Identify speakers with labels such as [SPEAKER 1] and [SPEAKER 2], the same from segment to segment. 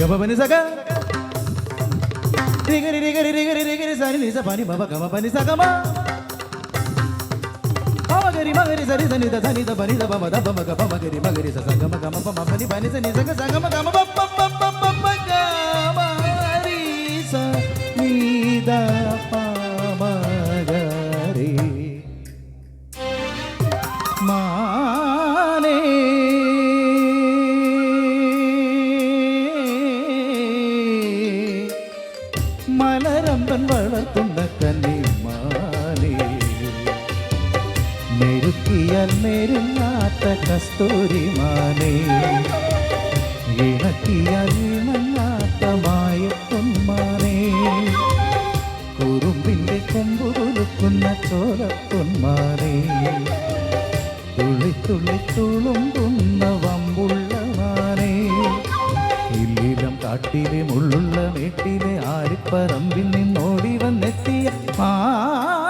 [SPEAKER 1] గమ పని సగ రిగరి రిగరి రిగరి రిగరి సరి నిస పని బబ గమ పని సగమ మగరి మగరి సరి సని ద సని ద పని ద బమ ద బమ గ బమ గరి మగరి స సంగమ గమ పమ పని పని సని సగ సంగమ గమ బ బ బ బ బ బ గ మ రి స ని ద ప മെരുക്കിയാൽ മെരുങ്ങാത്ത കസ്തൂരിമാനേ ഇണക്കിയാൽ ഇണങ്ങാത്ത മായപ്പൊന്മാനേ കുറുമ്പിന്റെ കൊമ്പു കുലുക്കുന്ന ചോലപ്പൊന്മാനേ തുള്ളി തുള്ളി തുളുമ്പുന്ന വമ്പുള്ളമാനേ ഇല്ലിലം കാട്ടിലെ മുള്ളുള്ള വീട്ടിലെ ആരിപ്പറമ്പിൽ നിന്നോടി വന്നെത്തിയ മാനേ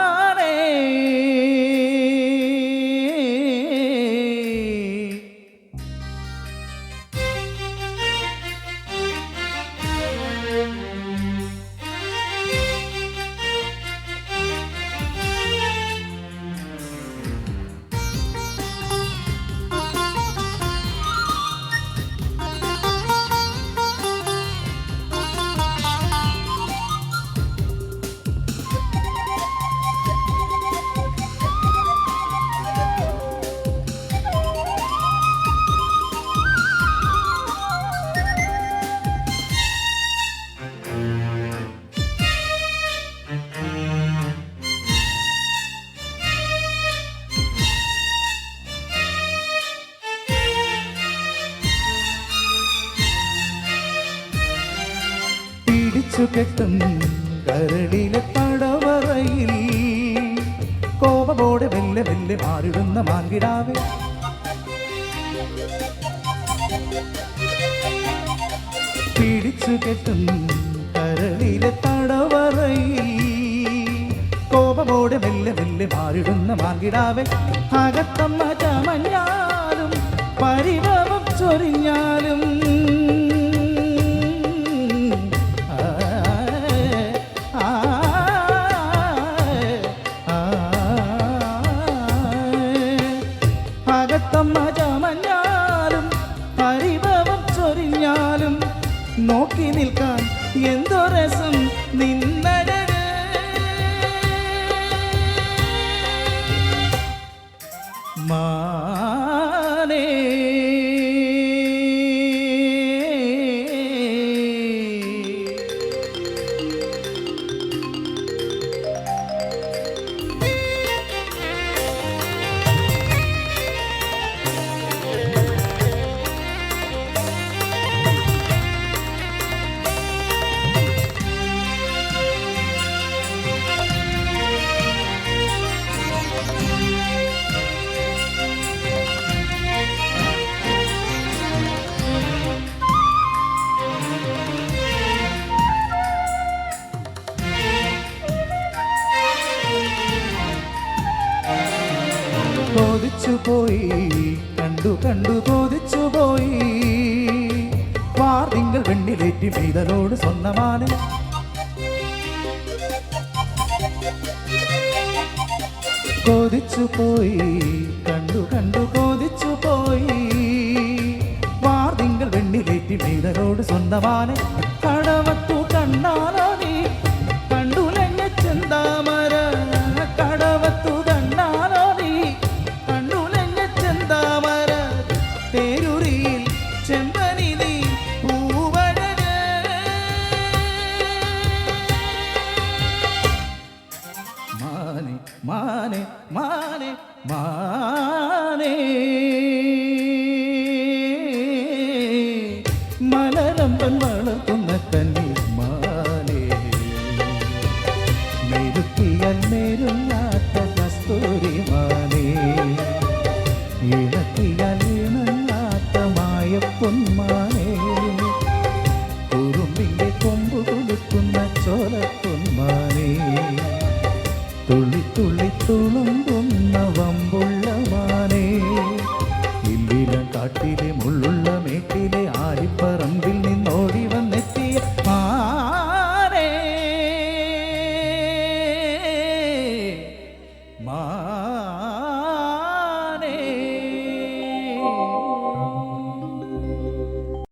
[SPEAKER 1] പിടിച്ചു കെട്ടും കരളിലെ പടവറയിൽ. കോപമോടെ വെല്ലെ വെല്ലെ മാറിടുന്ന മാങ്കിടാവ് പിടിച്ചു കെട്ടും കരളിലെ തടവറയിൽ കോപമോടെ മെല്ലെ മെല്ലെ മാറിടുന്ന മാങ്കിടാവ് അകത്തമ്മ ചമഞ്ഞാലും പരിഭവം ചൊരിഞ്ഞാലും നിൽക്കാൻ എന്തോ രസം നിന്നഴക് മാനേ കൊതിച്ചു പോയി കണ്ടു കണ്ടു കൊതിച്ചു പോയി. വാർതിങ്കൾ വെണ്ണിലേറ്റി മീതലോട് സ്വന്തമാണ് കൊതിച്ചു പോയി കണ്ടു കണ്ടു കൊതിച്ചു പോയി. വാർതിങ്കൾ വെണ്ണിലേറ്റി മീതലോട് സ്വന്തമാണ് കടവത്തു കണ്ണാലോ മാനെ മാനെ മാനെ. മലരമ്പൻ വളർത്തുന്ന തന്നെ മാനെ. മെരുക്കിയാൽ മെരുങ്ങാത്ത കസ്തൂരി മാനെ. ഇളക്കിയാൽ ഇണങ്ങാത്ത